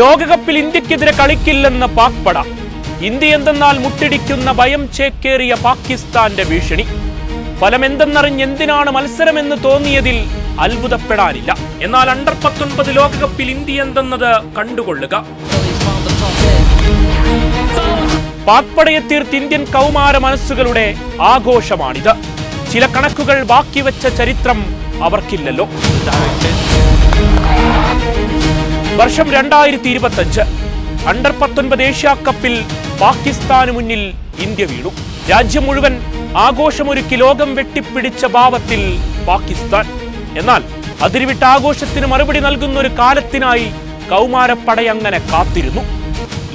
ലോകകപ്പിൽ ഇന്ത്യക്കെതിരെ കളിക്കില്ലെന്ന് പാക് പട ഇന്ത്യ എന്തെന്നാൽ മുട്ടിടിക്കുന്ന ഭയം ചേക്കേറിയ പാകിസ്ഥാന്റെ ഭീഷണി. ഫലം എന്തെന്നറിഞ്ഞ് എന്തിനാണ് മത്സരമെന്ന് തോന്നിയതിൽ അത്ഭുതപ്പെടാനില്ല. എന്നാൽ അണ്ടർ പത്തൊൻപത് ലോകകപ്പിൽ ഇന്ത്യ എന്തെന്നത് കണ്ടുകൊള്ളുക. പാക് പടയെ തീർത്ത് ഇന്ത്യൻ കൗമാര മനസ്സുകളുടെ ആഘോഷമാണിത്. ചില കണക്കുകൾ ബാക്കി വെച്ച ചരിത്രം അവർക്കില്ലല്ലോ. വർഷം രണ്ടായിരത്തി ഇരുപത്തഞ്ച് അണ്ടർ പത്തൊൻപത് ഏഷ്യാ കപ്പിൽ പാകിസ്ഥാന് മുന്നിൽ ഇന്ത്യ വീണു. രാജ്യം മുഴുവൻ ആഘോഷമൊരുക്കി ലോകം വെട്ടിപ്പിടിച്ച ഭാവത്തിൽ പാകിസ്ഥാൻ. എന്നാൽ അതിരുവിട്ട ആഘോഷത്തിന് മറുപടി നൽകുന്ന ഒരു കാലത്തിനായി കൗമാരപ്പടയങ്ങനെ കാത്തിരുന്നു.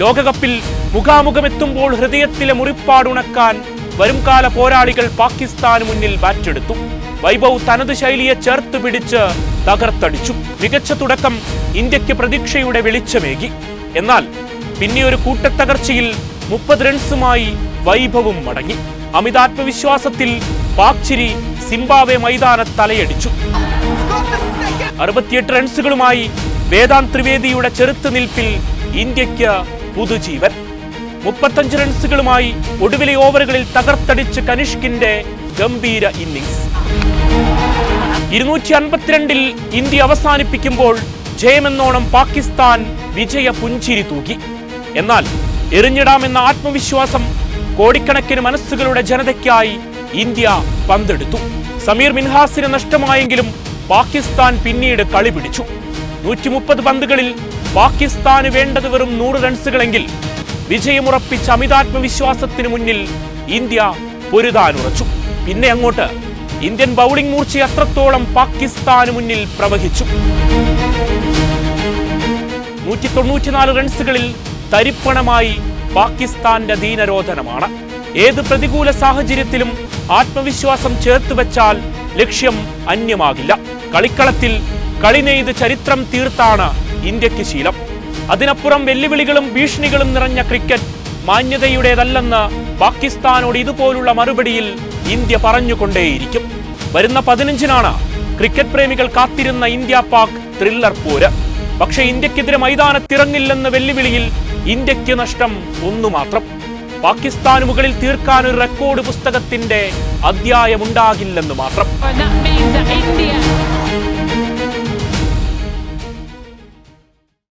ലോകകപ്പിൽ മുഖാമുഖമെത്തുമ്പോൾ ഹൃദയത്തിലെ മുറിപ്പാടുണക്കാൻ വരുംകാല പോരാളികൾ പാകിസ്ഥാന് മുന്നിൽ ബാറ്റെടുത്തു. വൈഭവ് തനത് ശൈലിയെ ചേർത്ത് പിടിച്ച് തകർത്തടിച്ചു. മികച്ച തുടക്കം ഇന്ത്യയ്ക്ക് പ്രതീക്ഷയുടെ വെളിച്ചമേകി. എന്നാൽ പിന്നെ ഒരു കൂട്ടത്തകർച്ചയിൽ മുപ്പത് റൺസുമായി വൈഭവും മടങ്ങി. അമിതാത്മവിശ്വാസത്തിൽ പാക്ചിരി സിംബാവെ മൈതാന തലയടിച്ചു. അറുപത്തിയെട്ട് റൺസുകളുമായി വേദാന്ത് ത്രിവേദിയുടെ ചെറുത്തുനിൽപ്പിൽ ഇന്ത്യയ്ക്ക് പുതുജീവൻ. മുപ്പത്തഞ്ച് റൺസുകളുമായി ഒടുവിലെ ഓവറുകളിൽ തകർത്തടിച്ച് കനിഷ്കിന്റെ ഗംഭീര ഇന്നിംഗ്സ് ഇരുന്നൂറ്റി അൻപത്തിരണ്ടിൽ ഇന്ത്യ അവസാനിപ്പിക്കുമ്പോൾ ജയമെന്നോണം പാകിസ്ഥാൻ വിജയ പുഞ്ചിരി തൂക്കി എന്നാൽ എറിഞ്ഞിടാമെന്ന ആത്മവിശ്വാസം കോടിക്കണക്കിന് മനസ്സുകളുടെ ജനതയ്ക്കായി ഇന്ത്യ പന്തെടുത്തു. സമീർ മിൻഹാസിന് നഷ്ടമായെങ്കിലും പാകിസ്ഥാൻ പിന്നീട് കളി പിടിച്ചു. നൂറ്റി മുപ്പത് പന്തുകളിൽ പാകിസ്ഥാന് വേണ്ടത് വെറും നൂറ് റൺസുകളെങ്കിൽ വിജയമുറപ്പിച്ച അമിതാത്മവിശ്വാസത്തിന് മുന്നിൽ ഇന്ത്യ പൊരുതാനുറച്ചു. പിന്നെ അങ്ങോട്ട്. ഇന്ത്യൻ ബൗളിംഗ് മൂർച്ച അത്രത്തോളം പാകിസ്ഥാന് മുന്നിൽ പ്രവഹിച്ചു? നൂറ്റി തൊണ്ണൂറ്റിനാല് റൺസുകളിൽ തരിപ്പണമായി പാകിസ്ഥാന്റെ ദീനരോധനമാണ്. ഏത് പ്രതികൂല സാഹചര്യത്തിലും ആത്മവിശ്വാസം ചേർത്ത് വെച്ചാൽ ലക്ഷ്യം അന്യമാകില്ല. കളിക്കളത്തിൽ കളി നെയ്ത് ചരിത്രം തീർത്താണ് ഇന്ത്യയ്ക്ക് ശീലം. അതിനപ്പുറം വെല്ലുവിളികളും ഭീഷണികളും നിറഞ്ഞ ക്രിക്കറ്റ് മാന്യതയുടേതല്ലെന്ന് പാകിസ്ഥാനോട് ഇതുപോലുള്ള മറുപടിയിൽ ഇന്ത്യ പറഞ്ഞുകൊണ്ടേയിരിക്കും. വരുന്ന പതിനഞ്ചിനാണ് ക്രിക്കറ്റ് പ്രേമികൾ കാത്തിരുന്ന ഇന്ത്യ പാക് ത്രില്ലർ പോര്. പക്ഷേ ഇന്ത്യക്കെതിരെ മൈതാനത്തിറങ്ങില്ലെന്ന വെല്ലുവിളിയിൽ ഇന്ത്യയ്ക്ക് നഷ്ടം ഒന്നു മാത്രം. പാകിസ്ഥാന് മുകളിൽ തീർക്കാൻ ഒരു റെക്കോർഡ് പുസ്തകത്തിന്റെ അധ്യായമുണ്ടാകില്ലെന്ന് മാത്രം.